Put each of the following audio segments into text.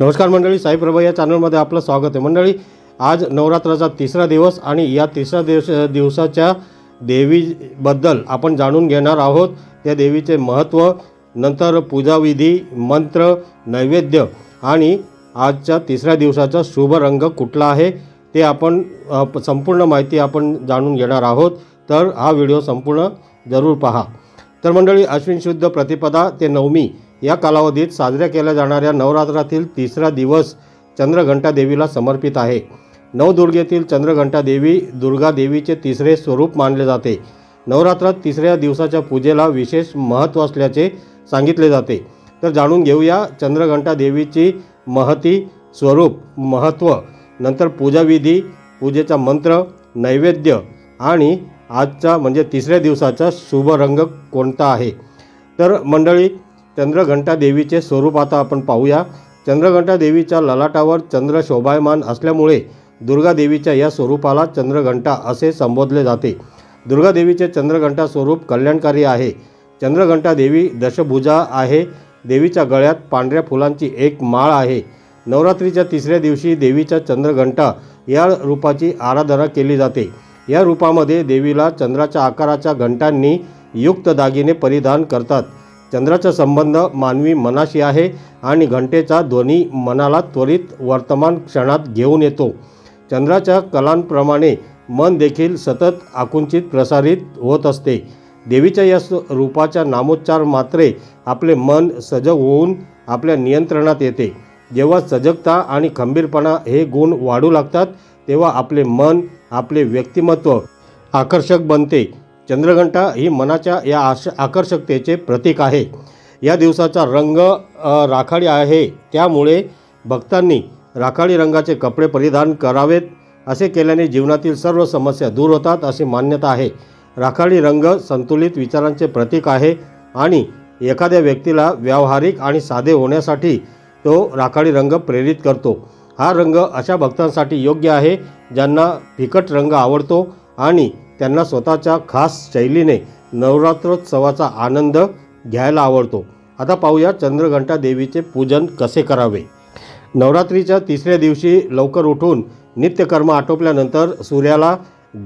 नमस्कार मंडळी साईप्रभा या चॅनलमध्ये आपलं स्वागत आहे. मंडळी आज नवरात्राचा तिसरा दिवस आणि या तिसऱ्या दिवस दिवसाच्या देवीबद्दल आपण जाणून घेणार आहोत. त्या देवीचे महत्त्व नंतर पूजाविधी मंत्र नैवेद्य आणि आजच्या तिसऱ्या दिवसाचा शुभ रंग कुठला आहे ते आपण संपूर्ण माहिती आपण जाणून घेणार आहोत. तर हा व्हिडिओ संपूर्ण जरूर पहा. तर मंडळी अश्विन शुद्ध प्रतिपदा ते नवमी. या कालावधीत साजऱ्या केल्या जाणाऱ्या नवरात्रातील तिसरा दिवस चंद्रघंटा देवीला समर्पित आहे. नवदुर्गेतील चंद्रघंटा देवी दुर्गा देवीचे तिसरे स्वरूप मानले जाते. नवरात्रात तिसऱ्या दिवसाच्या पूजेला विशेष महत्त्व असल्याचे सांगितले जाते. तर जाणून घेऊया चंद्रघंटा देवीची महती स्वरूप महत्त्व नंतर पूजाविधी पूजेचा मंत्र नैवेद्य आणि आजचा म्हणजे तिसऱ्या दिवसाचा शुभ रंग कोणता आहे? तर मंडळी चंद्रघंटा देवीचे स्वरूप आता आपण पाहूया. चंद्रघंटा देवीच्या ललाटावर चंद्र शोभायमान असल्यामुळे दुर्गा देवीच्या या स्वरूपाला चंद्रघंटा असे संबोधले जाते. दुर्गा देवीचे चंद्रघंटा स्वरूप कल्याणकारी आहे. चंद्रघंटा देवी दशभुजा आहे. देवीच्या गळ्यात पांढऱ्या फुलांची एक माळ आहे. नवरात्रीच्या तिसऱ्या दिवशी देवीच्या चंद्रघंटा या रूपाची आराधना केली जाते. या रूपामध्ये देवीला चंद्राच्या आकाराच्या घंटांनी युक्त दागिने परिधान करतात. चंद्राचा संबंध मानवी मनाशी आहे आणि घंटेचा ध्वनी मनाला त्वरित वर्तमान क्षणात घेऊन येतो. चंद्राच्या कलांप्रमाणे मन देखील सतत आकुंचित प्रसारित होत असते. देवीच्या या रूपाच्या नामोच्चार मात्रे आपले मन सजग होऊन आपल्या नियंत्रणात येते. जेव्हा सजगता आणि खंबीरपणा हे गुण वाढू लागतात तेव्हा आपले मन आपले व्यक्तिमत्व आकर्षक बनते. चंद्रघंटा ही मनाच्या या आश आकर्षकतेचे प्रतीक आहे. या दिवसाचा रंग राखाडी आहे. त्यामुळे भक्तांनी राखाडी रंगाचे कपडे परिधान करावेत. असे केल्याने जीवनातील सर्व समस्या दूर होतात अशी मान्यता आहे. राखाडी रंग संतुलित विचारांचे प्रतीक आहे आणि एखाद्या व्यक्तीला व्यावहारिक आणि साधे होण्यासाठी तो राखाडी रंग प्रेरित करतो. हा रंग अशा भक्तांसाठी योग्य आहे ज्यांना फिकट रंग आवडतो आणि त्यांना स्वतःच्या खास शैलीने नवरात्रोत्सवाचा आनंद घ्यायला आवडतो. आता पाहूया चंद्रघंटा देवीचे पूजन कसे करावे? नवरात्रीच्या तिसऱ्या दिवशी लवकर उठून नित्यकर्म आटोपल्यानंतर सूर्याला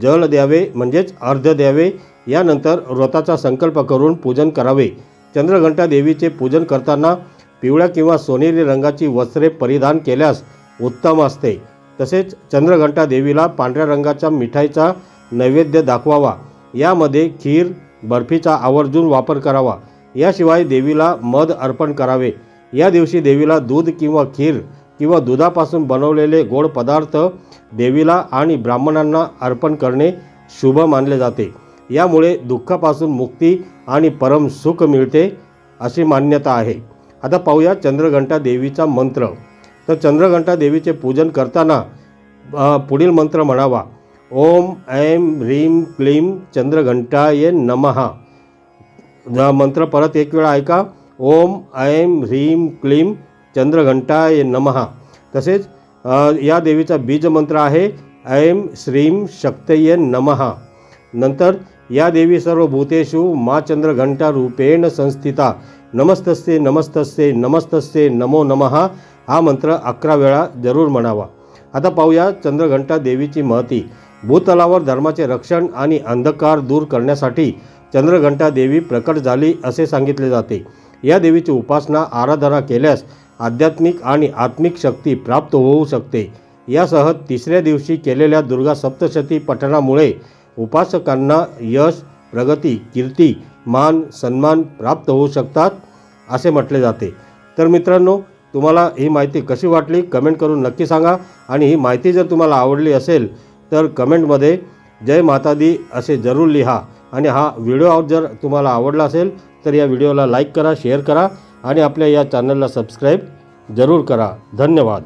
जल द्यावे म्हणजेच अर्ध द्यावे. यानंतर व्रताचा संकल्प करून पूजन करावे. चंद्रघंटा देवीचे पूजन करताना पिवळ्या किंवा सोनेरी रंगाची वस्त्रे परिधान केल्यास उत्तम असते. तसेच चंद्रघंटा देवीला पांढऱ्या रंगाच्या मिठाईचा नैवेद्य दाखवावा. यामध्ये खीर बर्फीचा आवर्जून वापर करावा. याशिवाय देवीला मध अर्पण करावे. या दिवशी देवीला दूध किंवा खीर किंवा दुधापासून बनवलेले गोड पदार्थ देवीला आणि ब्राह्मणांना अर्पण करणे शुभ मानले जाते. यामुळे दुःखापासून मुक्ती आणि परम सुख मिळते अशी मान्यता आहे. आता पाहूया चंद्रघंटा देवीचा मंत्र. तर चंद्रघंटा देवीचे पूजन करताना पुढील मंत्र म्हणावा. ओम ऐं ह्रीं क्लीं चंद्रघंटाय नमः। हा मंत्र परत एक वेळा ऐका। ओम ऐं ह्रीं क्लीं चंद्रघंटाय नमः। तसेच या देवीचा बीज मंत्र आहे ऐं श्रीं शक्तय नमः। नंतर या देवी सर्व भूतेषु मा चंद्रघंटा रूपेण संस्थिता। नमस्तस्ते नमस्तस्ते नमस्तस्ते नमो नमः। हा मंत्र अकरा वेळा जरूर म्हणावा। आता पाहूया चंद्रघंटा देवीची महती। भूतलावर धर्माचे रक्षण आणि अंधकार दूर करण्यासाठी चंद्रघंटा देवी प्रकट झाली असे सांगितले जाते. या देवीची उपासना आराधना केल्यास आध्यात्मिक आणि आत्मिक शक्ती प्राप्त होऊ शकते. यासह तिसऱ्या दिवशी केलेल्या दुर्गा सप्तशती पठणामुळे उपासकांना यश प्रगती कीर्ती मान सन्मान प्राप्त होऊ शकतात असे म्हटले जाते. तर मित्रांनो तुम्हाला ही माहिती कशी वाटली? कमेंट करून नक्की सांगा आणि ही माहिती जर तुम्हाला आवडली असेल तर कमेंटमध्ये जय माता दी असे जरूर लिहा. आणि हा व्हिडिओ जर तुम्हाला आवडला असेल तर या व्हिडिओला लाईक करा शेअर करा आणि आपल्या या चॅनलला सबस्क्राईब जरूर करा. धन्यवाद.